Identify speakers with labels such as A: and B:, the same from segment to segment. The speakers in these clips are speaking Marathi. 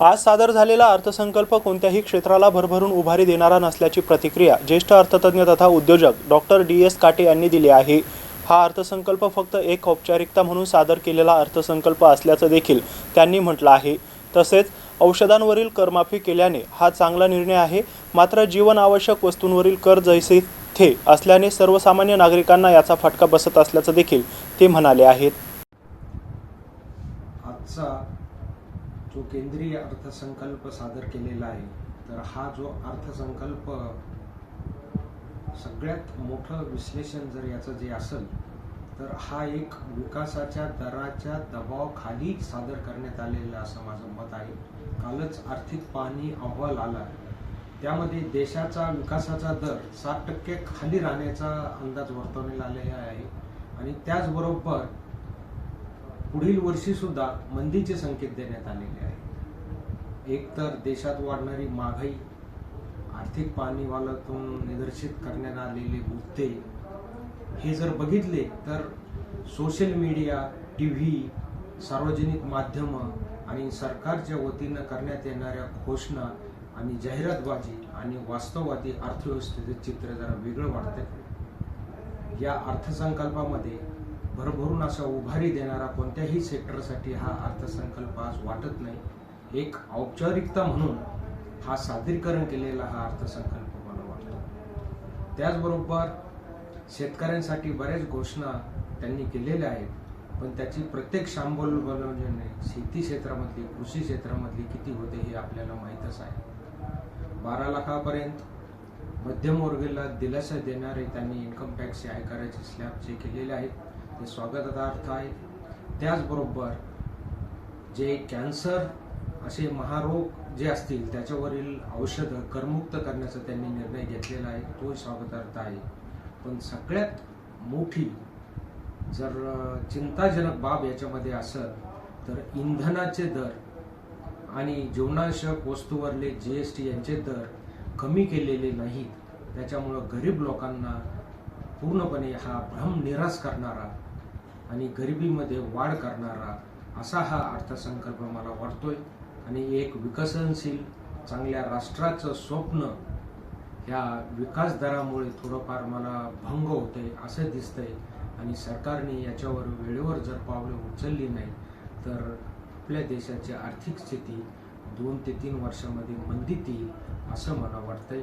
A: आज सादर झालेला अर्थसंकल्प कोणत्याही क्षेत्राला भरभरून उभारी देणारा नसल्याची प्रतिक्रिया ज्येष्ठ अर्थतज्ञ तथा उद्योजक डॉक्टर डी एस काटे यांनी दिली आहे. हा अर्थसंकल्प फक्त एक औपचारिकता म्हणून सादर केलेला अर्थसंकल्प असल्याचं देखील त्यांनी म्हटलं आहे. तसेच औषधांवरील करमाफी केल्याने हा चांगला निर्णय आहे. मात्र जीवन आवश्यक वस्तूंवरील कर जैसे थे असल्याने सर्वसामान्य नागरिकांना याचा फटका बसत असल्याचं देखील ते म्हणाले आहेत.
B: आजचा जो केंद्रीय अर्थसंकल्प सादर केलेला आहे तर हा जो अर्थसंकल्प सगळ्यात मोठं विश्लेषण जर याचं जे असेल तर हा एक विकासाच्या दराच्या दबावाखाली सादर करण्यात आलेला असं माझं मत आहे. कालच आर्थिक पाहणी अहवाल आला. त्यामध्ये देशाचा विकासाचा दर सात टक्के खाली राहण्याचा अंदाज वर्तवण्यात आलेला आहे. आणि त्याचबरोबर पुढील वर्षी सुद्धा मंदीचे संकेत देण्यात आलेले आहे एक तर देशात वाढणारी महागाई आर्थिक पाणीवालातून निदर्शित करण्यात आलेले मुद्दे हे जर बघितले तर सोशल मीडिया टी व्ही सार्वजनिक माध्यमं आणि सरकारच्या वतीनं करण्यात येणाऱ्या घोषणा आणि जाहिरातबाजी आणि वास्तववादी अर्थव्यवस्थेचे चित्र जरा वेगळं वाटतं या अर्थसंकल्पामध्ये भरभरून असा उभारी देणारा कोणत्याही सेक्टरसाठी हा अर्थसंकल्प आज वाटत नाही. एक औपचारिकता म्हणून हा सादरीकरण केलेला हा अर्थसंकल्प मला वाटतो. त्याचबरोबर शेतकऱ्यांसाठी बऱ्याच घोषणा त्यांनी केलेल्या आहेत पण त्याची प्रत्येक अंमलबजावणी शेती क्षेत्रामधली कृषी क्षेत्रामधली किती होते हे आपल्याला माहीतच आहे. बारा लाखापर्यंत मध्यमवर्गीला दिलासा देणारे त्यांनी इन्कम टॅक्सचे आयकराचे स्लॅब जे केलेले आहेत ते स्वागतार्थ आहे त्याचबरोबर जे कॅन्सर असे महारोग जे असतील त्याच्यावरील औषधं करमुक्त करण्याचा त्यांनी निर्णय घेतलेला आहे. तो स्वागतार्थ आहे पण सगळ्यात मोठी जर चिंताजनक बाब याच्यामध्ये असेल तर इंधनाचे दर आणि जीवनावश्यक वस्तूवरले जी एस टी यांचे दर कमी केलेले नाहीत. त्याच्यामुळं गरीब लोकांना पूर्णपणे हा भ्रम निराश करणारा आणि गरिबीमध्ये वाढ करणारा असा हा अर्थसंकल्प मला वाटतोय. आणि एक विकसनशील चांगल्या राष्ट्राचं स्वप्न ह्या विकास दरामुळे थोडंफार मला भंग होतंय असं दिसतंय. आणि सरकारने याच्यावर वेळेवर जर पावलं उचलली नाही तर आपल्या देशाची आर्थिक स्थिती दोन ते तीन वर्षामध्ये मंदीत येईल असं मला वाटतंय.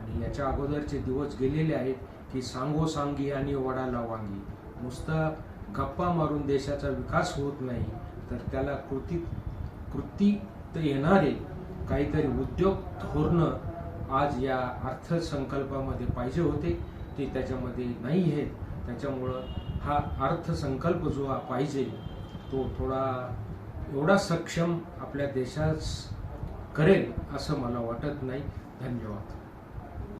B: आणि याच्या अगोदरचे दिवस गेलेले आहेत की सांगो सांगी आणि वडाला वांगी. नुसतं गप्पा मारून देशाचा विकास होत नाही तर त्याला कृती कृतीत येणारे काहीतरी उद्योग धोरणं आज या अर्थसंकल्पामध्ये पाहिजे होते. ते त्याच्यामध्ये नाही आहेत. त्याच्यामुळं हा अर्थसंकल्प जो हा पाहिजे तो थोडा एवढा सक्षम आपल्या देशास करेल असं मला वाटत नाही. धन्यवाद.